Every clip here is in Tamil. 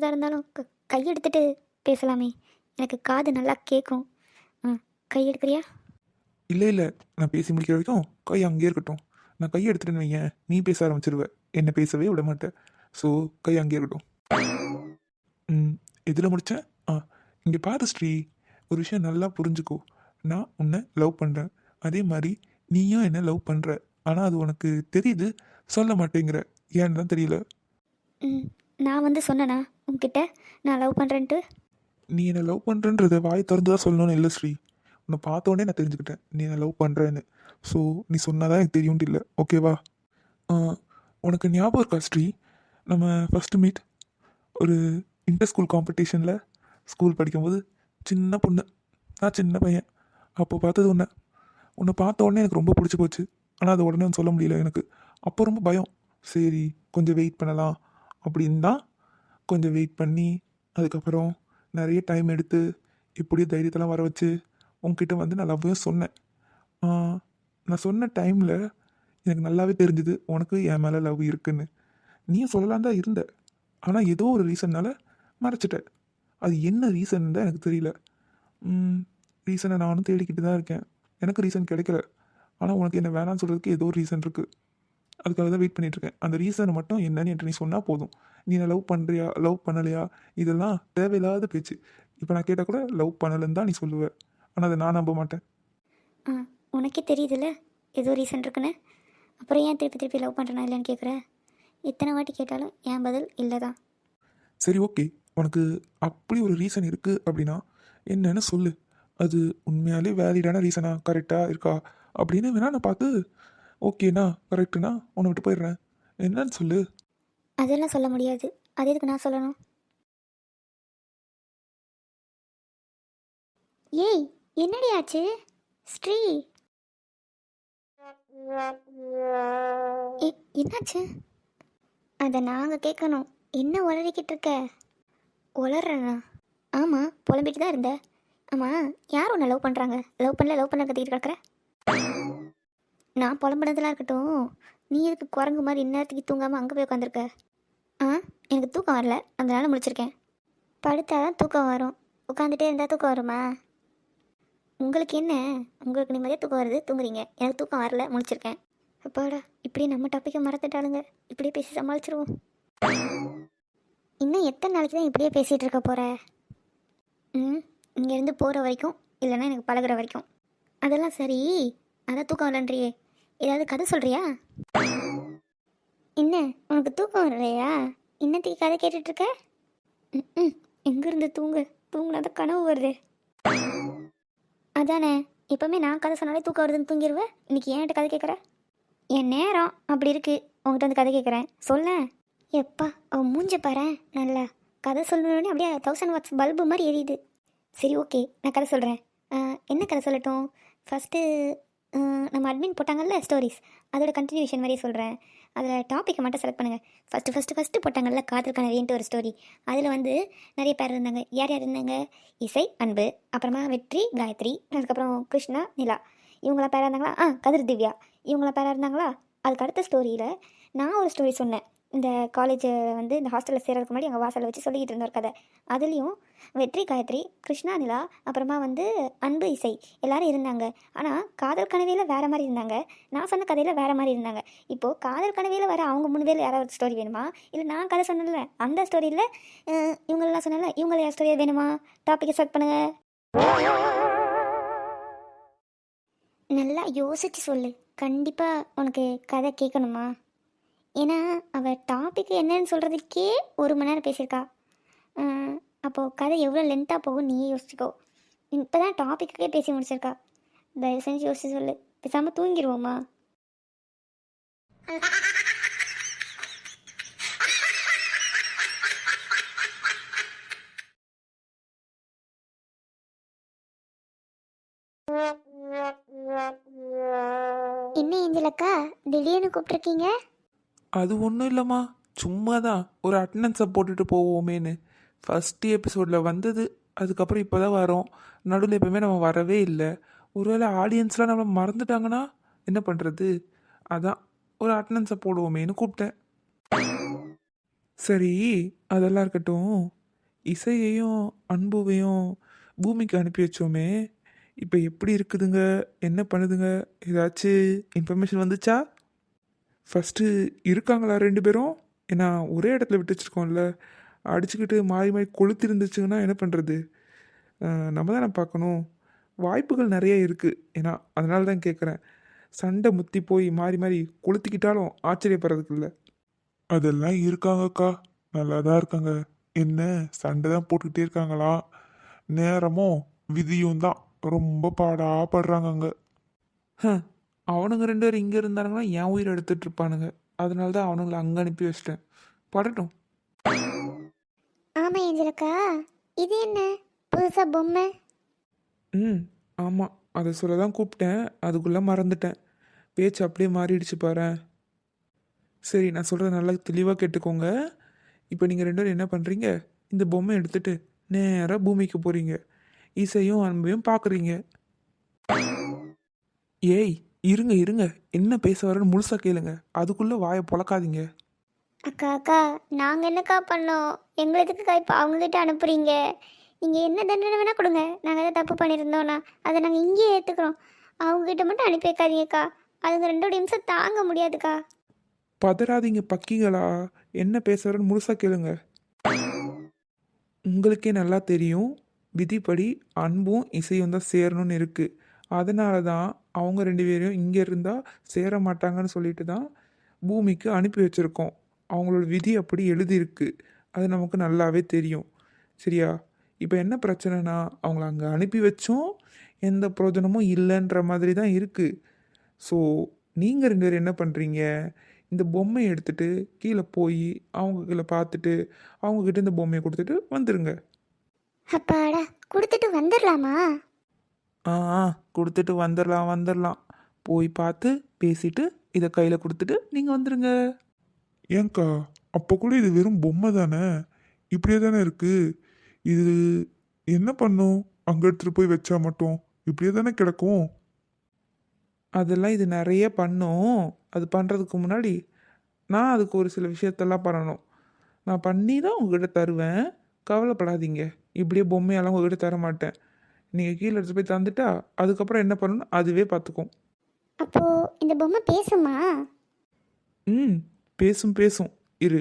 பேசுகிறதா இருந்தாலும் க கையெடுத்துட்டு பேசலாமே. எனக்கு காது நல்லா கேட்கும் ஆ கை எடுக்கிறியா? இல்லை இல்லை. நான் பேசி முடிக்கிற வரைக்கும் கை அங்கேயே இருக்கட்டும். நான் கையை எடுத்துட்டேன்னு வையேன். நீ பேச ஆரம்பிச்சிருவ. என்னை பேசவே விட மாட்டேன் ஸோ கை அங்கேயே இருக்கட்டும். ம் எதில் முடித்தேன் ஆ இங்கே பாரு ஸ்ரீ. ஒரு விஷயம் நல்லா புரிஞ்சுக்கோ. நான் உன்னை லவ் பண்ணுறேன் அதே மாதிரி நீயும் என்ன லவ் பண்ணுற ஆனால் அது உனக்கு தெரியுது. சொல்ல மாட்டேங்கிற. ஏன்னு தான் தெரியல. ம் நான் வந்து சொன்னேனா? உங்ககிட்ட நான் லவ் பண்ணுறேன்ட்டு நீ என்னை லவ் பண்ணுறன்றத வாய் திறந்து தான் சொல்லணும்னு இல்லை ஸ்ரீ. உன்னை பார்த்தோன்னே நான் தெரிஞ்சுக்கிட்டேன். நீ என்னை லவ் பண்ணுறேன்னு ஸோ நீ சொன்னாதான் எனக்கு தெரியும்ட்டு இல்லை. ஓகேவா உனக்கு ஞாபகம் இருக்கா ஸ்ரீ? நம்ம ஃபஸ்ட்டு மீட் ஒரு இன்டர் ஸ்கூல் காம்படிஷனில் ஸ்கூல் படிக்கும்போது சின்ன பொண்ணு. நான் சின்ன பையன். அப்போ பார்த்தது உன்னை. உன்னை பார்த்த உடனே எனக்கு ரொம்ப பிடிச்சி போச்சு. ஆனால் அது உடனே சொல்ல முடியல எனக்கு. அப்போ ரொம்ப பயம். சரி கொஞ்சம் வெயிட் பண்ணலாம். அப்படின்னு தான் கொஞ்சம் வெயிட் பண்ணி அதுக்கப்புறம் நிறைய டைம் எடுத்து இப்படியே தைரியத்தெல்லாம் வர வச்சு உங்ககிட்ட வந்து நான் லவ்வையும் சொன்னேன். நான் சொன்ன டைமில் எனக்கு நல்லாவே தெரிஞ்சுது உனக்கு என் மேலே லவ் இருக்குன்னு. நீயும் சொல்லலாம் தான் இருந்த. ஆனால் ஏதோ ஒரு ரீசன்னால் மறைச்சிட்ட. அது என்ன ரீசன் தான் எனக்கு தெரியல. ரீசனை நானும் தேடிக்கிட்டு தான் இருக்கேன். எனக்கு ரீசன் கிடைக்கல. ஆனால் உனக்கு என்ன வேணாம்னு சொல்கிறதுக்கு ஏதோ ஒரு ரீசன் இருக்குது அதுக்காக தான் வெயிட் பண்ணிட்டு இருக்கேன் அந்த ரீசனை மட்டும் என்னன்னு என்கிட்ட நீ சொன்னால் போதும். நீ என்ன லவ் பண்ணுறியா லவ் பண்ணலையா? இதெல்லாம் தேவையில்லாத பேச்சு. இப்போ நான் கேட்டால் கூட லவ் பண்ணலைன்னு தான் நீ சொல்லுவ. ஆனால் அதை நான் நம்ப மாட்டேன். ஆ உனக்கே தெரியுதுல்ல? ஏதோ ரீசன் இருக்குன்னு? அப்புறம் ஏன் திருப்பி திருப்பி லவ் பண்ணுறேனா இல்லைன்னு கேட்குற எத்தனை வாட்டி கேட்டாலும் என் பதில் இல்லை தான் சரி ஓகே உனக்கு அப்படி ஒரு ரீசன் இருக்குது அப்படின்னா என்னன்னு சொல்லு. அது உண்மையாலே வேலிடான ரீசனா கரெக்டாக இருக்கா? அப்படின்னு வேணா நான் பார்த்து ஓகேண்ணா கரெக்டுண்ணா. உன்னை விட்டு போயிடுறேன். என்னன்னு சொல்லு. அதெல்லாம் சொல்ல முடியாது. அது எதுக்கு நான் சொல்லணும்? ஏய் என்னடி ஆச்சு? ஸ்ரீ. எ- என்னாச்சு? அதை நாங்கள் கேட்கணும். என்ன உளறிக்கிட்டு இருக்க? உளறனா ஆமாம் புலம்பிட்டு தான் இருந்த. ஆமாம் யார் உன்னை லவ் பண்ணுறாங்க லவ் பண்ணல லவ் பண்ண கத்திக்கிட்டு கிடக்குற? நான் புலம்புனதெல்லாம் இருக்கட்டும். நீ எதுக்கு குரங்கு மாதிரி இந்நேரத்துக்கு தூங்காமல் அங்கே போய் உட்காந்துருக்க ஆ? எனக்கு தூக்கம் வரல. அதனால முடிச்சிருக்கேன் படுத்தா தான் தூக்கம் வரும். உட்காந்துட்டே இருந்தால் தூக்கம் வருமா? உங்களுக்கு என்ன? உங்களுக்கு நிம்மதியாக தூக்கம் வருது? தூங்குறீங்க. எனக்கு தூக்கம் வரல. முடிச்சிருக்கேன் அப்பாடா இப்படி நம்ம டாப்பிக்கை மறந்துட்டாளுங்க. இப்படியே பேசி சமாளிச்சிருவோம். இன்னும் எத்தனை நாளைக்கு தான் இப்படியே பேசிகிட்டு இருக்க போகிற ம் இங்கேருந்து போகிற வரைக்கும் இல்லைன்னா எனக்கு பழகுற வரைக்கும். அதெல்லாம் சரி. அதான் தூக்கம் வரலன்றியே. ஏதாவது கதை சொல்கிறியா என்ன உனக்கு தூக்கம் வரலையா? இன்னத்துக்கு கதை கேட்டுட்டு இருக்க ம் எங்கேருந்து தூங்கு? தூங்கினாதான் கனவு வருது. அதானே எப்பவுமே நான் கதை சொன்னாலே தூக்கம் வருதுன்னு தூங்கிடுவேன் இன்னைக்கு என்கிட்ட கதை கேட்குற? என் நேரம் அப்படி இருக்கு. உங்ககிட்ட வந்து கதை கேட்குறேன். சொல்ல. எப்பா அவன் மூஞ்ச பாரு. நல்லா. கதை சொல்லணுன்னே அப்படியே தௌசண்ட் வாட்ஸ் பல்பு மாதிரி எரியுது. சரி ஓகே நான் கதை சொல்கிறேன் என்ன கதை சொல்லட்டும்? ஃபஸ்ட்டு நம்ம அட்மின் போட்டாங்கல்ல ஸ்டோரிஸ் அதோட கண்டினியூஷன் மாதிரியே சொல்கிறேன் அதில் டாப்பிக்கை மட்டும் செலக்ட் பண்ணுங்கள் ஃபஸ்ட்டு ஃபஸ்ட்டு ஃபஸ்ட்டு போட்டாங்கல்ல காதல் கனவேன்ட்டு ஒரு ஸ்டோரி அதில் வந்து நிறைய பேர் இருந்தாங்க. யார் யார் இருந்தாங்க? இசை அன்பு அப்புறமா வெற்றி காயத்ரி அதுக்கப்புறம் கிருஷ்ணா நிலா. இவங்களாம் பேராக இருந்தாங்களா? ஆ கதிர் திவ்யா. இவங்களாம் பேராக இருந்தாங்களா? அதுக்கு அடுத்த ஸ்டோரியில் நான் ஒரு ஸ்டோரி சொன்னேன். இந்த காலேஜ் வந்து இந்த ஹாஸ்டலில் சேர்றதுக்கு முன்னாடி எங்கள் வாசலில் வச்சு சொல்லிக்கிட்டு இருந்த ஒரு கதை. அதுலேயும் வெற்றி காயத்ரி கிருஷ்ணா நிலா அப்புறமா வந்து அன்பு இசை எல்லாரும் இருந்தாங்க. ஆனால் காதல் கனவையில் வேறு மாதிரி இருந்தாங்க. நான் சொன்ன கதையில் வேறு மாதிரி இருந்தாங்க. இப்போது காதல் கனவையில் வர அவங்க மூணு பேர் யாராவது ஸ்டோரி வேணுமா? இல்லை நான் கதை சொன்னல அந்த ஸ்டோரியில் இவங்களெல்லாம் சொன்னல இவங்கள யார் ஸ்டோரியாக வேணுமா? டாப்பிக்கை செலக்ட் பண்ணுங்கள் நல்லா யோசிச்சு சொல்லு. கண்டிப்பாக உனக்கு கதை கேட்கணுமா? ஏன்னா அவள் டாபிக் என்னன்னு சொல்கிறதுக்கே ஒரு மணி நேரம் பேசியிருக்கா. அப்போது கதை எவ்வளோ லென்த்தாக போகும் நீயே யோசிச்சுக்கோ. இப்போ தான் டாப்பிக்கே பேசி முடிச்சிருக்கா. தயவு செஞ்சு யோசிச்சு சொல்லு. பேசாமல் தூங்கிடுவோமா என்ன ஏஞ்சலக்கா திடீர்னு கூப்பிட்ருக்கீங்க அது ஒன்றும் இல்லைம்மா. சும்மா தான் ஒரு அட்டண்டன்ஸை போட்டுட்டு போவோமேன்னு. ஃபஸ்ட்டு எபிசோடில் வந்தது. அதுக்கப்புறம் இப்போ தான் வரோம். நடுவில் எப்பவுமே நம்ம வரவே இல்லை. ஒருவேளை ஆடியன்ஸ்லாம் நம்மளை மறந்துட்டாங்கன்னா என்ன பண்ணுறது அதான். ஒரு அட்டண்டன்ஸை போடுவோமேன்னு கூப்பிட்டேன். சரி அதெல்லாம் இருக்கட்டும். இசையையும் அன்புவையும் பூமிக்கு அனுப்பி வச்சோமே. இப்போ எப்படி இருக்குதுங்க? என்ன பண்ணுதுங்க? ஏதாச்சும் இன்ஃபர்மேஷன் வந்துச்சா? ஃபஸ்ட்டு இருக்காங்களா ரெண்டு பேரும்? ஏன்னா ஒரே இடத்துல விட்டு வச்சுருக்கோம்ல. அடிச்சுக்கிட்டு மாறி மாறி கொளுத்தி இருந்துச்சுங்கன்னா என்ன பண்ணுறது நம்ம தானே பார்க்கணும். வாய்ப்புகள் நிறைய இருக்குது ஏன்னா அதனால தான் கேட்குறேன். சண்டை முத்தி போய் மாறி மாறி கொளுத்திக்கிட்டாலும் ஆச்சரியப்படுறதுக்கு இல்லை. அதெல்லாம் இருக்காங்கக்கா. நல்லா தான் இருக்காங்க. என்ன சண்டை தான் போட்டுக்கிட்டே இருக்காங்களா? நேரமும் விதியும் தான். ரொம்ப பாடா படுறாங்க அங்கே அவனுங்க ரெண்டு பேரும் இங்கே இருந்தானுங்கன்னா என் உயிரை எடுத்துட்டு இருப்பானுங்க. அதனால தான் அவனுங்களை அங்கே அனுப்பி வச்சிட்டேன். படட்டும். ஆமாம் ஏஞ்சலக்கா. இது என்ன? புதுசாக பொம்மை? ம் ஆமாம் அதை சொல்ல தான் கூப்பிட்டேன். அதுக்குள்ளே மறந்துட்டேன். பேச்சு அப்படியே மாறிடுச்சு பாரேன் சரி நான் சொல்கிறத நல்லா தெளிவாக கேட்டுக்கோங்க. இப்போ நீங்கள் ரெண்டு பேரும் என்ன பண்ணுறீங்க இந்த பொம்மை எடுத்துட்டு நேராக பூமிக்கு போகிறீங்க இசையும் அன்பையும் பார்க்குறீங்க. ஏய் இருங்க இருங்க. என்ன பேச வரேன்னு முழுசாக கேளுங்க. அதுக்குள்ளே வாயை பொளக்காதீங்க அக்கா அக்கா நாங்கள் என்னக்கா பண்ணோம்? எங்களை எதுக்குக்கா இப்போ அவங்கக்கிட்ட அனுப்புகிறீங்க நீங்கள் என்ன தண்டனை வேணால் கொடுங்க. நாங்கள் எதாவது தப்பு பண்ணியிருந்தோன்னா அதை நாங்கள் இங்கேயே ஏற்றுக்குறோம் அவங்கக்கிட்ட மட்டும் அனுப்பி வைக்காதீங்கக்கா. அதுங்க ரெண்டோட நிமிஷம் தாங்க முடியாதுக்கா. பதறாதீங்க பக்கிகளா என்ன பேசுறேன்னு முழுசா கேளுங்க. உங்களுக்கே நல்லா தெரியும். விதிப்படி அன்பும் இசையும் தான் சேரணும்னு இருக்கு. அதனால தான் அவங்க ரெண்டு பேரையும் இங்கே இருந்தால் சேர மாட்டாங்கன்னு சொல்லிட்டு தான் பூமிக்கு அனுப்பி வச்சுருக்கோம். அவங்களோட விதி அப்படி எழுதியிருக்கு. அது நமக்கு நல்லாவே தெரியும். சரியா? இப்போ என்ன பிரச்சனைனா அவங்கள அங்கே அனுப்பி வச்சும் எந்த பிரயோஜனமும் இல்லைன்ற மாதிரி தான் இருக்குது ஸோ நீங்கள் ரெண்டு பேரும் என்ன பண்ணுறீங்க இந்த பொம்மையை எடுத்துகிட்டு கீழே போய் அவங்க கீழே பார்த்துட்டு அவங்கக்கிட்ட இந்த பொம்மையை கொடுத்துட்டு வந்துடுங்க அப்பாடா கொடுத்துட்டு வந்துடலாமா ஆ கொடுத்துட்டு வந்துடலாம் வந்துடலாம் போய் பார்த்து பேசிட்டு இதை கையில் கொடுத்துட்டு நீங்கள் வந்துடுங்க ஏங்கா அப்போ கூட இது வெறும் பொம்மை தானே? இப்படியே தானே இருக்கு? இது என்ன பண்ணும்? அங்கே எடுத்துகிட்டு போய் வச்சா மட்டும் இப்படியே தானே கிடக்கும்? அதெல்லாம் இது நிறைய பண்ணும். அது பண்ணுறதுக்கு முன்னாடி நான் அதுக்கு ஒரு சில விஷயத்தெல்லாம் பண்ணணும். நான் பண்ணி தான் உங்ககிட்ட தருவேன். கவலைப்படாதீங்க. இப்படியே பொம்மையெல்லாம் உங்ககிட்ட தர மாட்டேன். நீங்கள் கீழே எடுத்து போய் தந்துட்டா அதுக்கப்புறம் என்ன பண்ணணும்? அதுவே பார்த்துக்கும். அப்போது இந்த பொம்மை பேசுமா? ம் பேசும் பேசும். இரு.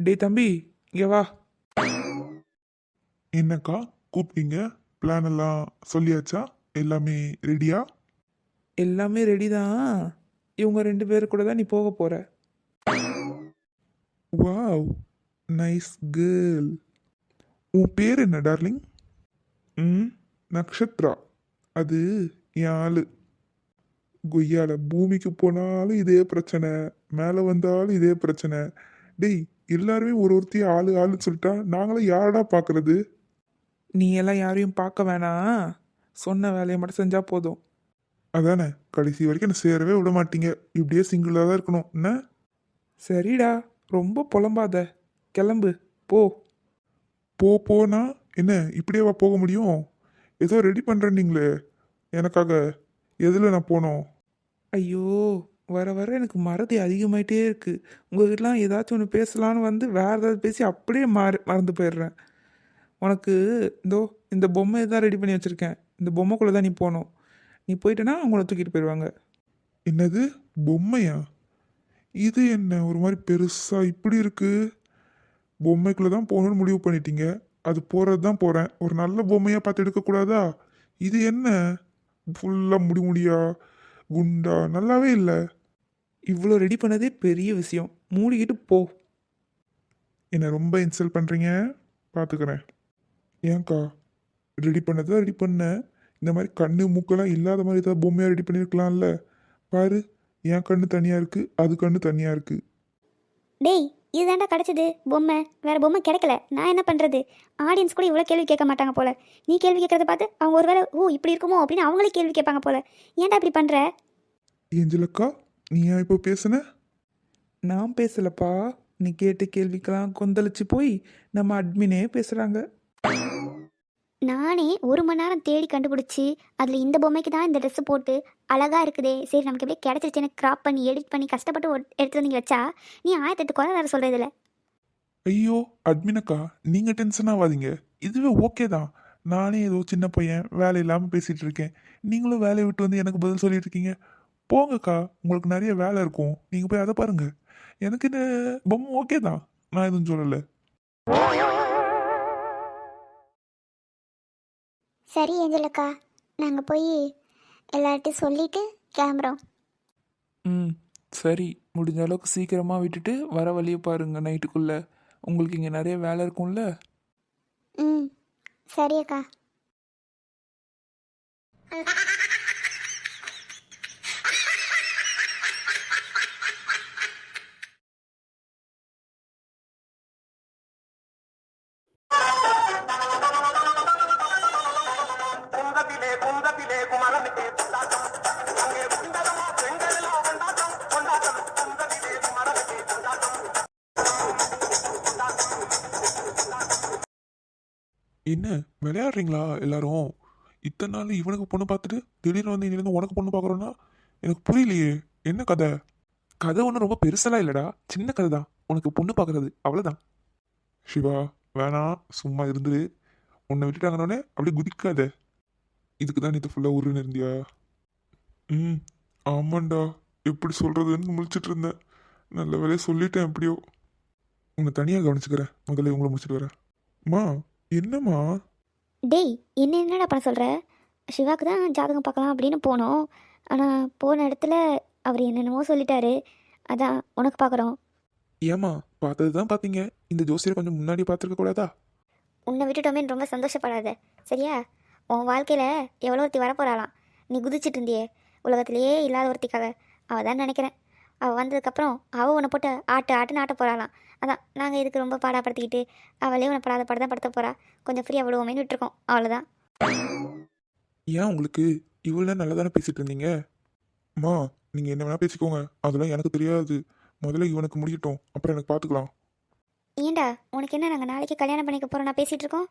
டேய் தம்பி இங்கே வா. என்னக்கா கூப்பிட்டீங்க? பிளான் எல்லாம் சொல்லியாச்சா? எல்லாமே ரெடியா எல்லாமே ரெடி தான் இவங்க ரெண்டு பேர் கூட தான் நீ போக போகிற வாவ் நைஸ் கேர்ள் உன் பேர் என்ன டார்லிங் ம் நக்ஷத்ரா அது என் ஆளு கொய்யால பூமிக்கு போனாலும் இதே பிரச்சனை மேலே வந்தாலும் இதே பிரச்சனை டேய் எல்லாருமே ஒரு ஒருத்தி ஆளு ஆளுன்னு சொல்லிட்டா நாங்களும் யாரடா பார்க்கறது நீ எல்லாம் யாரையும் பார்க்க வேணாம் சொன்ன வேலையை மட்டும் செஞ்சால் போதும் அதானே கடைசி வரைக்கும் என்ன சேரவே விட மாட்டீங்க இப்படியே சிங்கிளாக தான் இருக்கணும் என்ன சரிடா ரொம்ப புலம்பாத கிளம்பு போ போ போனா என்ன இப்படியேவா போக முடியும்? ஏதோ ரெடி பண்ணுறேன்னீங்களே எனக்காக எதில் நான் போனோம்? ஐயோ வர வர எனக்கு மறதி அதிகமாயிட்டே இருக்கு. உங்ககிட்டலாம் ஏதாச்சும் ஒன்று பேசலான்னு வந்து வேற ஏதாவது பேசி அப்படியே மாறு மறந்து போயிடுறேன். உனக்கு இதோ இந்த பொம்மையை தான் ரெடி பண்ணி வச்சுருக்கேன். இந்த பொம்மைக்குள்ளே தான் நீ போகணும். நீ போயிட்டேன்னா அவங்கள தூக்கிட்டு போயிடுவாங்க. என்னது? பொம்மையா? இது என்ன ஒரு மாதிரி பெருசாக இப்படி இருக்கு? பொம்மைக்குள்ளே தான் போகணும்னு முடிவு பண்ணிட்டீங்க? அது போகிறது தான் போகிறேன் ஒரு நல்ல பொம்மையாக பார்த்து எடுக்கக்கூடாதா இது என்ன? ஃபுல்லாக முடி முடியா? குண்டா? நல்லாவே இல்லை. இவ்வளோ ரெடி பண்ணதே பெரிய விஷயம். மூடிக்கிட்டு போ. என்னை ரொம்ப இன்சல்ட் பண்ணுறீங்க பார்த்துக்கிறேன் ஏன்க்கா ரெடி பண்ணதான் ரெடி பண்ணேன் இந்த மாதிரி கண்ணு மூக்கெல்லாம் இல்லாத மாதிரி ஏதாவது பொம்மையாக ரெடி பண்ணியிருக்கலாம்ல பாரு என் கண்ணு தனியாக இருக்குது அது கண்ணு தனியாக இருக்குது டேய் இதுதான்டா கிடச்சிது பொம்மை. வேறு பொம்மை கிடைக்கல. நான் என்ன பண்ணுறது ஆடியன்ஸ் கூட இவ்வளோ கேள்வி கேட்க மாட்டாங்க போல. நீ கேள்வி கேட்கறத பார்த்து அவங்க ஒரு வேளை ஓ இப்படி இருக்குமோ? அப்படின்னு அவங்களே கேள்வி கேட்பாங்க போல. ஏன்டா இப்படி பண்ணுற ஏஞ்சலக்கா நீ ஏன் இப்போ பேசுன? நான் பேசலப்பா. நீ கேட்ட கேள்விக்கெல்லாம் கொந்தளிச்சு போய் நம்ம அட்மினே பேசுகிறாங்க நானே ஒரு மணி நேரம் தேடி கண்டுபிடிச்சி அதில் இந்த பொம்மைக்கு தான் இந்த ட்ரெஸ்ஸு போட்டு அழகாக இருக்குதே. சரி நமக்கு எப்படியே கிடச்சிருச்சு. எனக்கு கிராப் பண்ணி எடிட் பண்ணி கஷ்டப்பட்டு எடுத்து வந்து வச்சா நீ ஆயிரத்தெட்டு குறை வேறு சொல்கிறதில்ல ஐயோ அட்மினக்கா நீங்கள் டென்ஷன் ஆகாதீங்க இதுவே ஓகே தான். நானே ஏதோ சின்ன பையன் வேலை இல்லாமல் பேசிகிட்டு இருக்கேன். நீங்களும் வேலையை விட்டு வந்து எனக்கு பதில் சொல்லிட்டு இருக்கீங்க. போங்கக்கா உங்களுக்கு நிறைய வேலை இருக்கும். நீங்கள் போய் அதை பாருங்கள் எனக்கு இந்த பொம்மை ஓகே தான். நான் எதுவும் சொல்லலை. சரி ஏஞ்சலக்கா. நாங்கள் போய் எல்லார்ட்டையும் சொல்லிட்டு கிளம்புறோம். ம் சரி. முடிஞ்ச அளவுக்கு சீக்கிரமாக விட்டுட்டு வர வழியை பாருங்க நைட்டுக்குள்ளே. உங்களுக்கு இங்கே நிறைய வேலை இருக்கும்ல? ம் சரி அக்கா விளையாடுறீங்களா எல்லாரும்? இத்தனை நாள் இவனுக்கு பொண்ணு பார்த்துட்டு திடீர்னு வந்து இனிலேருந்து உனக்கு பொண்ணு பார்க்குறோன்னா எனக்கு புரியலையே. என்ன கதை? கதை ஒன்றும் ரொம்ப பெருசெல்லாம் இல்லைடா. சின்ன கதை தான். உனக்கு பொண்ணு பார்க்குறது. அவ்வளோதான் சிவா வேணாம் சும்மா இருந்துரு. உன்னை விட்டுட்டாங்கன்னொடனே அப்படியே குதிக்காத. இதுக்கு தான் இது ஃபுல்லாக உருன்னு இருந்தியா? ம் ஆமாண்டா. எப்படி சொல்கிறதுன்னு முழிச்சிட்டு இருந்தேன். நல்ல வேலையை சொல்லிட்டேன் எப்படியோ. உன்னை தனியாக கவனிச்சுக்கிறேன். முதல்ல இவங்கள முடிச்சிட்டு வரேன். அம்மா என்னம்மா? டேய் என்ன என்னடா பண்ண சொல்கிற சிவாக்கு தான் ஜாதகம் பார்க்கலாம் அப்படின்னு போனோம். ஆனால் போன இடத்துல அவர் என்னென்னமோ சொல்லிட்டாரு. அதான் உனக்கு பார்க்குறோம் ஏமா பார்த்தது தான் பார்த்தீங்க. இந்த ஜோசியரை கொஞ்சம் முன்னாடி பார்த்துருக்க கூடாதா? உன்னை விட்டுட்டோமேன்னு ரொம்ப சந்தோஷப்படாத. சரியா? உன் வாழ்க்கையில் எவ்வளோ ஒருத்தி வரப்போறாளாம். நீ குதிச்சிட்டு இருந்தியே. உலகத்திலேயே இல்லாத ஒருத்திக்காக. அவள் தான் நினைக்கிறேன். அவள் வந்ததுக்கப்புறம் அவள் உன்னை போட்டு ஆட்டு ஆட்டுன்னு ஆட்ட போகிறாளாம் அதான் நாங்கள் இதுக்கு ரொம்ப பாடாப்படுத்திக்கிட்டு அவளே உன்னை படாத படம் படுத்த போகிறா கொஞ்சம் ஃப்ரீயாக விடுவோமேன்னு விட்டுருக்கோம். அவ்வளோதான் ஏன் உங்களுக்கு இவ்வளோ நல்லா தானே பேசிட்டு இருந்தீங்க? அம்மா நீங்கள் என்ன வேணால் பேசிக்கோங்க. அதெல்லாம் எனக்கு தெரியாது. முதல்ல இவனுக்கு முடியட்டும். அப்புறம் எனக்கு பார்த்துக்கலாம் ஏண்டா உனக்கு என்ன நாங்கள் நாளைக்கு கல்யாணம் பண்ணிக்க போகிறோம் நான் பேசிகிட்டு இருக்கோம்?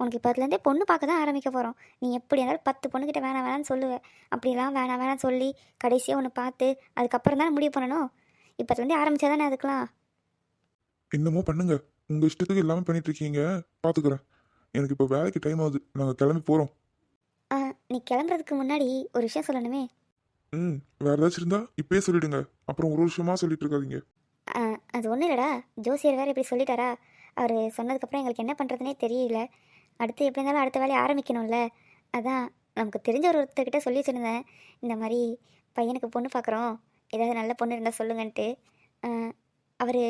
உனக்கு இப்போதுலேருந்தே பொண்ணு பார்க்க தான் ஆரம்பிக்க போகிறோம் நீ எப்படி இருந்தாலும் பத்து பொண்ணுக்கிட்ட வேணாம் வேணாம்னு சொல்லுவேன் அப்படிலாம் வேணாம் வேணாம்னு சொல்லி கடைசியாக ஒன்று பார்த்து அதுக்கப்புறம் தானே முடிவு பண்ணணும்? இப்போதுலேருந்தே ஆரம்பிச்சா தானே அதுக்கெலாம் என்னமோ பண்ணுங்க. உங்கள் இஷ்டத்துக்கு எல்லாமே பண்ணிட்டு இருக்கீங்க. பார்த்துக்கிறேன் எனக்கு இப்போ வேலைக்கு டைம் ஆகுது. நாங்கள் கிளம்பி போகிறோம் ஆ, நீ கிளம்புறதுக்கு முன்னாடி ஒரு விஷயம் சொல்லணுமே? ம் வேற ஏதாச்சும் இருந்தா இப்பயே சொல்லிடுங்க. அப்புறம் ஒரு வருஷமா சொல்லிட்டு இருக்காதீங்க. ஆ, அது ஒன்றும் இல்லைடா. ஜோசியர் வேறு இப்படி சொல்லிட்டாரா? அவர் சொன்னதுக்கப்புறம் எங்களுக்கு என்ன பண்ணுறதுனே தெரியல. அடுத்து எப்படி இருந்தாலும் அடுத்த வேலையை ஆரம்பிக்கணும்ல. அதான் நமக்கு தெரிஞ்ச ஒரு ஒருத்தர்கிட்ட சொல்லி வச்சுருந்தேன். இந்த மாதிரி பையனுக்கு பொண்ணு பார்க்குறோம் ஏதாவது நல்ல பொண்ணு இருந்தால் சொல்லுங்கன்ட்டு. அவர்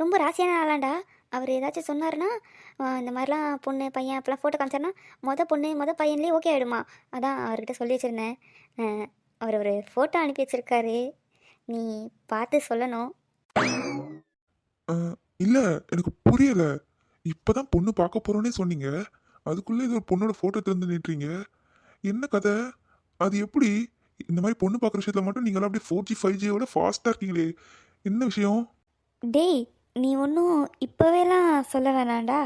ரொம்ப ராசியான ஆளாண்டா. அவர் ஏதாச்சும் சொன்னார்னா இந்த மாதிரிலாம் பொண்ணு பையன் அப்போலாம் ஃபோட்டோ காமிச்சார்னா மொதல் பொண்ணு மொதல் பையன்லேயே ஓகே ஆகிடுமா அதான் அவர்கிட்ட சொல்லி வச்சுருந்தேன். அவர் ஒரு ஃபோட்டோ அனுப்பி வச்சுருக்காரு. நீ பார்த்து சொல்லணும். இல்லை எனக்கு புரியல. இப்பதான் பொண்ணு பார்க்க போகிறோன்னே சொன்னீங்க. அதுக்குள்ளே இது ஒரு பொண்ணோட ஃபோட்டோ திறந்து நிட்டுறீங்க என்ன கதை? அது எப்படி? இந்த மாதிரி பொண்ணு பார்க்குற விஷயத்தில் மட்டும் நீங்களாம் அப்படியே ஃபோர் ஜி ஃபைவ் ஜியோட ஃபாஸ்ட்டாக இருக்கீங்களே. என்ன விஷயம்? டேய் நீ ஒன்றும் இப்போவேலாம் சொல்ல வேணாம்டா.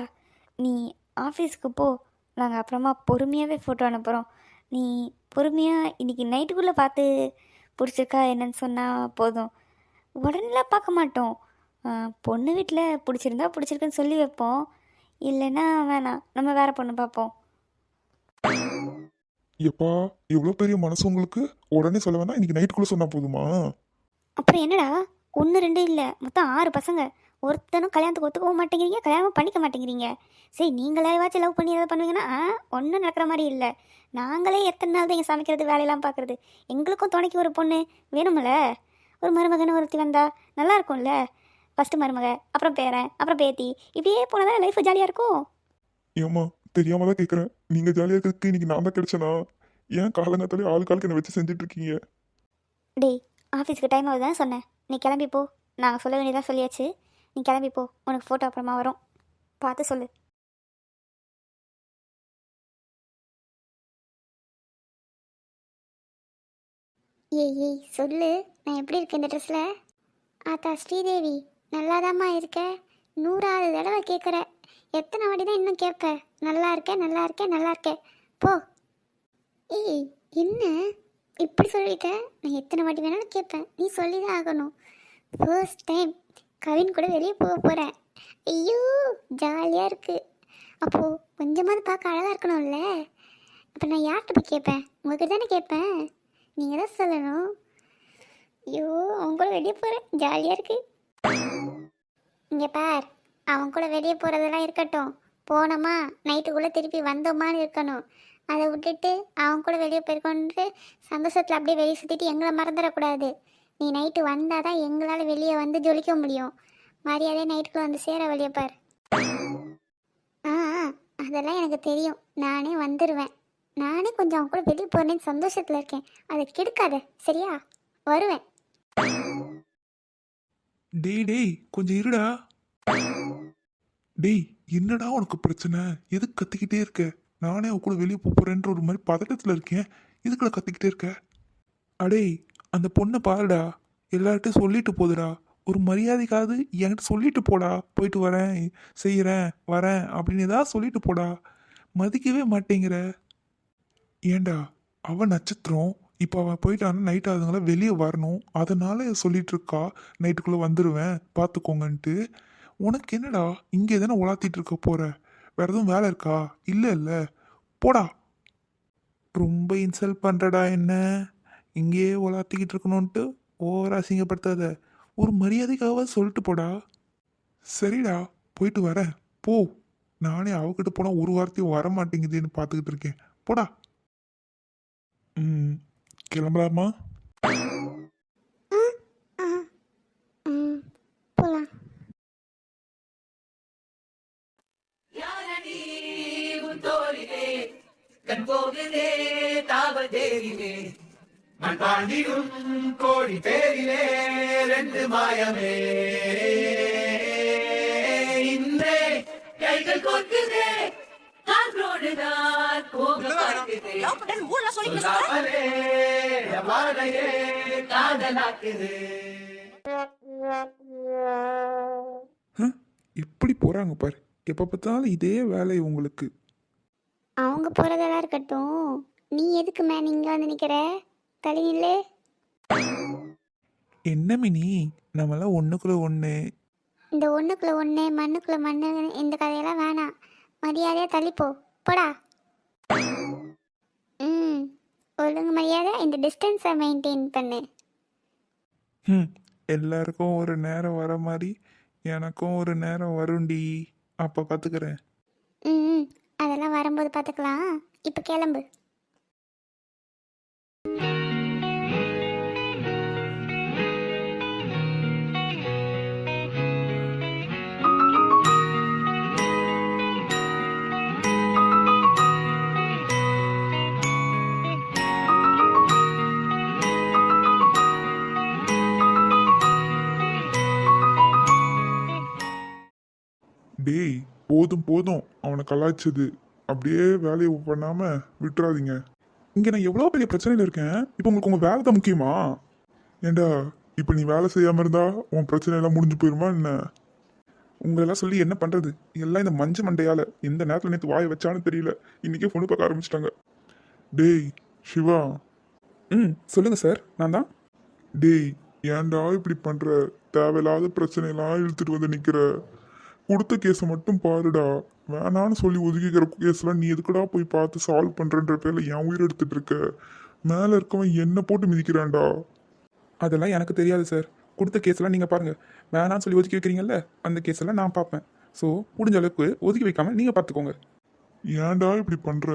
நீ ஆஃபீஸ்க்கு போ. நாங்கள் அப்புறமா பொறுமையாகவே ஃபோட்டோ அனுப்புகிறோம் நீ பொறுமையாக இன்னைக்கு நைட்டுக்குள்ளே பார்த்து பிடிச்சிருக்கா என்னன்னு சொன்னால் போதும். உடனேலாம் பார்க்க மாட்டோம். பொண்ணு வீட்டில் பிடிச்சிருந்தா பிடிச்சிருக்குன்னு சொல்லி வைப்போம். இல்லைன்னா வேணாம். நம்ம வேறு பொண்ணு பார்ப்போம். எப்பா எவ்வளோ பெரிய மனசு உங்களுக்கு? உடனே சொல்ல வேணா இன்னைக்கு நைட்டுக்குள்ளே சொன்னா போதுமா? அப்புறம் என்னடா? ஒன்று ரெண்டு இல்லை. மொத்தம் ஆறு பசங்க. ஒருத்தனும் கல்யாணத்துக்கு ஒத்துக்கவும் மாட்டேங்கிறீங்க கல்யாணம் பண்ணிக்க மாட்டேங்கிறீங்க. சரி நீங்களாச்சும் லவ் பண்ணி எதாவது பண்ணுவீங்கன்னா ஒன்றும் நடக்கிற மாதிரி இல்லை. நாங்களே எத்தனை நாள் தான் இங்கே சமைக்கிறது வேலையெல்லாம் பார்க்குறது. எங்களுக்கும் துணைக்கு ஒரு பொண்ணு வேணுமில்ல ஒரு மருமகன் ஒருத்தி வந்தா நல்லா இருக்கும்ல. ஃபஸ்ட்டு மருமக அப்புறம் பேரன் அப்புறம் பேத்தி. இப்படியே போனால் தான் லைஃப் ஜாலியாக இருக்கும். ஏம்மா தெரியாம தான் கேட்குறேன் நீங்க ஜாலியாக இருக்கிறதுக்கு இன்னைக்கு நான் தான் கிடைச்சனா? ஏன் காலங்காத்தாலே ஆள் காலுக்கு என்னை வச்சு செஞ்சுட்டு இருக்கீங்க? டேய் ஆஃபீஸ்க்கு டைம் ஆகுது தான் சொன்னேன். நீ கிளம்பி போ. நாங்கள் சொல்ல வேண்டியதாக சொல்லியாச்சு. நீ கிளம்பி போ. உனக்கு ஃபோட்டோ அப்புறமா வரும். பார்த்து சொல்லு. ஏய் ஏய் சொல்லு. நான் எப்படி இருக்கேன் இந்த ட்ரெஸ்ஸில் ஆத்தா ஸ்ரீதேவி நல்லாதாம்மா இருக்க? நூறாவது தடவை கேட்குற எத்தனை வாட்டி தான் இன்னும் கேட்ப நல்லா இருக்கேன் நல்லா இருக்கேன் நல்லா இருக்கேன் போ. ஏய் என்ன? இப்படி சொல்லிட்டேன் நான் எத்தனை வாட்டி வேணாலும் கேட்பேன். நீ சொல்லி தான் ஆகணும். ஃபர்ஸ்ட் டைம் கவின் கூட வெளியே போக போகிறேன் ஐயோ ஜாலியாக இருக்குது அப்போது கொஞ்சமாவது பார்க்க அழகாக இருக்கணும்ல? அப்போ நான் யார்கிட்ட போய் கேட்பேன்? உங்ககிட்ட தானே கேட்பேன். நீங்கள் தான் சொல்லணும். ஐயோ அவங்க கூட வெளியே போகிறேன் ஜாலியாக இருக்குது இங்கே பார் அவன் கூட வெளியே போகிறதெல்லாம் இருக்கட்டும். போனோமா? நைட்டுக்குள்ளே திருப்பி வந்தோமான்னு இருக்கணும். அதை விட்டுட்டு அவன் கூட வெளியே போயிருக்கோன்ட்டு சந்தோஷத்தில் அப்படியே வெளியே சுற்றிட்டு எங்களை மறந்துடக்கூடாது. நீ நைட்டு வந்தால் தான் எங்களால் வெளியே வந்து ஜொலிக்க முடியும். மரியாதையே நைட்டுக்குள்ளே வந்து சேர வெளியே பார். ஆ ஆ, அதெல்லாம் எனக்கு தெரியும். நானே வந்துடுவேன் நானே கொஞ்சம் அவன் கூட வெளியே போகிறேன்னு சந்தோஷத்தில் இருக்கேன். அதை கெடுக்காத சரியா? வருவேன். டேய் டேய் கொஞ்சம் இருடா. டேய் என்னடா உனக்கு பிரச்சனை? எதுக்கு கத்திக்கிட்டே இருக்க? நானே அவ கூட வெளியே போகிறேன்ற ஒரு மாதிரி பதட்டத்தில் இருக்கேன். எதுக்குடா கத்திக்கிட்டே இருக்க? அடே அந்த பொண்ணை பாருடா. எல்லார்ட்டையும் சொல்லிட்டு போதுடா. ஒரு மரியாதைக்காவது என்கிட்ட சொல்லிட்டு போடா. போயிட்டு வரேன் செய்கிறேன் வரேன் அப்படின்னு ஏதாவது சொல்லிட்டு போடா. மதிக்கவே மாட்டேங்கிற. ஏன்டா அவன் நட்சத்திரம். இப்போ அவன் போயிட்டான்னா நைட் அதுங்கள வெளியே வரணும். அதனால சொல்லிட்டு இருக்கா. நைட்டுக்குள்ளே வந்துடுவேன் பார்த்துக்கோங்கன்ட்டு உனக்கு என்னடா? இங்கே தானே உலாத்திட்டு இருக்க போகிற வேற எதுவும் வேலை இருக்கா? இல்லை இல்லை போடா. ரொம்ப இன்சல்ட் பண்ணுறடா என்ன? இங்கேயே உலாத்திக்கிட்டு இருக்கணும்ன்ட்டு ஓவர் அசிங்கப்படுத்தாத. ஒரு மரியாதைக்காக சொல்லிட்டு போடா. சரிடா போயிட்டு வரேன் போ. நானே அவகிட்ட போனால் ஒரு வாரத்தையும் வர மாட்டேங்குதுன்னு பார்த்துக்கிட்டு இருக்கேன். போடா. ம் கிளம்பலாமா? கண் போகுதே தாவதேரிலே மண் பாண்டிடும் கோழி பேரிலே ரெண்டு மாயமே. இன்றே கைகள் கோர்க்குதே எப்படி போகிறாங்க பாரு. எப்போ பார்த்தாலும் இதே வேலை உங்களுக்கு. அவங்க போகிறதெல்லாம் இருக்கட்டும். நீ எதுக்கு மேன் இங்கே வந்து நிற்கிற தலையிலே என்ன மினி? நம்மளாம் ஒன்றுக்குள்ள ஒன்று இந்த ஒன்றுக்குள்ள ஒன்று மண்ணுக்குள்ள மண்ணு இந்த கதையெல்லாம் வேணாம். மரியாதையாக தள்ளிப்போ. போடா. ம். ஒழுங்கு மரியாதை இந்த டிஸ்டன்ஸை மெயின்டைன் பண்ணு. ம் எல்லாருக்கும் ஒரு நேரம் வர மாதிரி எனக்கும் ஒரு நேரம் வரும்டி அப்போ பார்த்துக்கிறேன் ம் ம், அதெல்லாம் வரும்போது பார்த்துக்கலாம். இப்போ கிளம்பு. டேய் போதும் போதும். அவனை கலாய்ச்சது. அப்படியே வேலையை பண்ணாம விட்டுறாதீங்க. இங்கே நான் எவ்வளோ பெரிய பிரச்சனையில் இருக்கேன்? இப்போ உங்களுக்கு உங்க வேலை தான் முக்கியமா? ஏண்டா இப்போ நீ வேலை செய்யாம இருந்தா உன் பிரச்சனை எல்லாம் முடிஞ்சு போயிருமா என்ன? உங்களெல்லாம் சொல்லி என்ன பண்ணுறது எல்லாம் இந்த மஞ்ச மண்டையால் எந்த நேரத்தில் நேற்று வாயை வச்சான்னு தெரியல. இன்னைக்கே பொண்ணு பார்க்க ஆரம்பிச்சிட்டாங்க. டேய் சிவா. ம் சொல்லுங்கள் சார். நான் தான். டேய் ஏன்டா இப்படி பண்ற? தேவையில்லாத பிரச்சனையெல்லாம் இழுத்துட்டு வந்து நிக்கிற. கொடுத்த கேஸை மட்டும் பாருடா. வேணான்னு சொல்லி ஒதுக்கிக்கிற கேஸ்லாம் நீ எதுக்குடா போய் பார்த்து சால்வ் பண்ணுறன்ற பேரில் என் உயிர் எடுத்துட்டு இருக்க? மேலே இருக்கவன் என்ன போட்டு மிதிக்கிறான்டா. அதெல்லாம் எனக்கு தெரியாது சார் கொடுத்த கேஸ்லாம் நீங்கள் பாருங்கள் வேணாம்னு சொல்லி ஒதுக்கி வைக்கிறீங்கல்ல அந்த கேஸெல்லாம் நான் பார்ப்பேன். ஸோ முடிஞ்ச அளவுக்கு ஒதுக்கி வைக்காமல் நீங்கள் பார்த்துக்கோங்க. ஏன்டா இப்படி பண்ணுற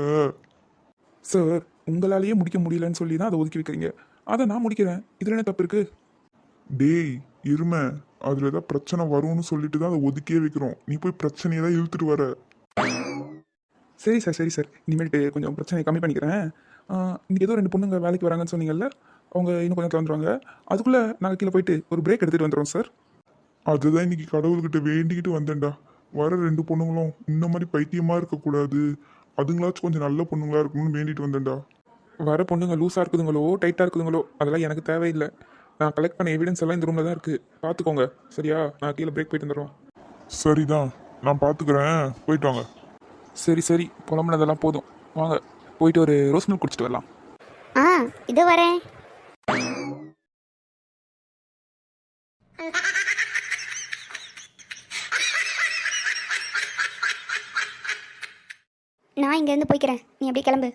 சார் உங்களாலேயே முடிக்க முடியலன்னு சொல்லி தான் அதை ஒதுக்கி வைக்கிறீங்க. அதை நான் முடிக்கிறேன். இதில் என்ன தப்பு இருக்குது டேய் இருமை அதுல ஏதாவது பிரச்சனை வரும்னு சொல்லிட்டு தான் அதை ஒதுக்கியே வைக்கிறோம். நீ போய் பிரச்சனையை தான் இழுத்துட்டு வர. சரி சார் சரி சார். இனிமேட்டு கொஞ்சம் பிரச்சனையை கம்மி பண்ணிக்கிறேன். இன்னைக்கு ஏதோ ரெண்டு பொண்ணுங்க வேலைக்கு வராங்கன்னு சொன்னீங்கல்ல அவங்க இன்னும் கொஞ்சம் வந்துருவாங்க அதுக்குள்ளே நாங்கள் கீழே போயிட்டு ஒரு பிரேக் எடுத்துகிட்டு வந்துடுறோம் சார். அதுதான் இன்னைக்கு கடவுள்கிட்ட வேண்டிக்கிட்டு வந்தேன்டா. வர ரெண்டு பொண்ணுங்களும் இந்த மாதிரி பைத்தியமா இருக்கக்கூடாது. அதுங்களாச்சும் கொஞ்சம் நல்ல பொண்ணுங்களா இருக்கணும்னு வேண்டிட்டு வந்தேன்டா. வர பொண்ணுங்க லூஸாக இருக்குதுங்களோ டைட்டாக இருக்குதுங்களோ அதெல்லாம் எனக்கு தேவையில்லை. நான் கலெக்ட் பண்ண எவிடன்ஸ் எல்லாம் இந்த ரூமில் தான் இருக்குது பார்த்துக்கோங்க சரியா? நான் கீழே பிரேக் போயிட்டு வந்துடுறோம். சரிதான். நான் பாத்துக்கிறேன். போயிட்டு வாங்க. சரி சரி. புலம்புனதெல்லாம் போதும். வாங்க. போயிட்டு ஒரு ரோஸ் மில்க் குடிச்சிட்டு வரலாம். ஆ இதோ வரேன். நான் இங்கேருந்து போய்க்கிறேன். நீ அப்படியே கிளம்பு.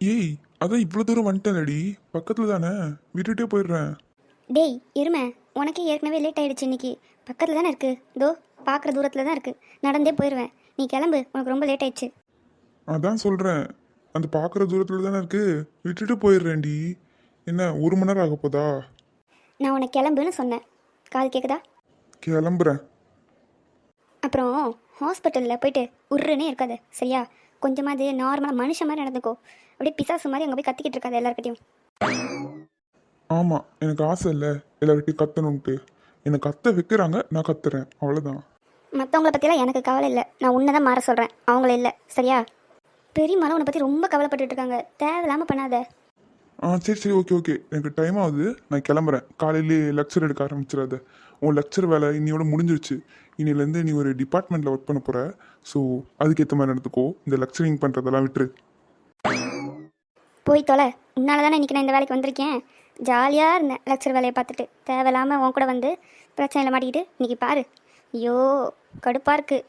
ஏய் அதான் இவ்வளோ தூரம் வந்துட்டேன்லடி பக்கத்தில் தானே விட்டுட்டே போயிடுறேன். டேய் இருமை உனக்கே ஏற்கனவே லேட் ஆயிடுச்சு இன்னைக்கு. பக்கத்தில் தானே இருக்குது இதோ பார்க்குற தூரத்தில் தான் இருக்குது நடந்தே போயிடுவேன் நீ கிளம்பு உனக்கு ரொம்ப லேட் ஆயிடுச்சு. அதான் சொல்கிறேன் அந்த பார்க்குற தூரத்தில் தானே இருக்கு? விட்டுட்டு போயிடுறேன்டி. என்ன ஒரு மணி நேரம் ஆக போதா? நான் உனக்கு கிளம்புன்னு சொன்னேன். காது கேட்குதா கிளம்புறேன். அப்புறம் ஹாஸ்பிட்டலில் போயிட்டு உருன்னே இருக்காது சரியா? கொஞ்சமாவது நார்மலாக மனுஷன் மாதிரி நடந்துக்கோ. அப்படியே பிசாசு மாதிரி அங்கே போய் கத்திக்கிட்டு இருக்காது எல்லாருக்கிட்டையும் ஆமாம் எனக்கு ஆசை இல்லை. எல்லார்கிட்டையும் கத்தணுன்ட்டு என்னை கத்த வைக்கிறாங்க நான் கத்துறேன். அவ்வளோதான் மற்றவங்கள பற்றிலாம் எனக்கு கவலை இல்லை. நான் உன்னை தான் மாற சொல்கிறேன் அவங்கள இல்லை. சரியா? பெரியம்மாலாம் உன்னை பற்றி ரொம்ப கவலைப்பட்டுட்டு இருக்காங்க. தேவையில்லாமல் பண்ணாத. ஆ சரி சரி ஓகே ஓகே. எனக்கு டைம் ஆகுது. நான் கிளம்புறேன். காலையிலே லெக்சர் எடுக்க ஆரம்பிச்சிடாத. உன் லெக்சர் வேலை இன்னையோட முடிஞ்சிருச்சு. இன்னிலேருந்து நீ ஒரு டிபார்ட்மெண்ட்டில் ஒர்க் பண்ண போகிற ஸோ அதுக்கேற்ற மாதிரி நடந்துக்கோ. இந்த லெக்சரிங் பண்ணுறதெல்லாம் விட்டுரு. போய் தொலை. உன்னால தானே இன்றைக்கி நான் இந்த வேலைக்கு வந்திருக்கேன். ஜாலியாக இருந்தேன் லெக்சர் வேலையை பார்த்துட்டு. தேவையில்லாமல் உன் கூட வந்து பிரச்சனையில் மாட்டிக்கிட்டு இன்றைக்கி பாரு. ஐயோ கடுப்பாக இருக்குது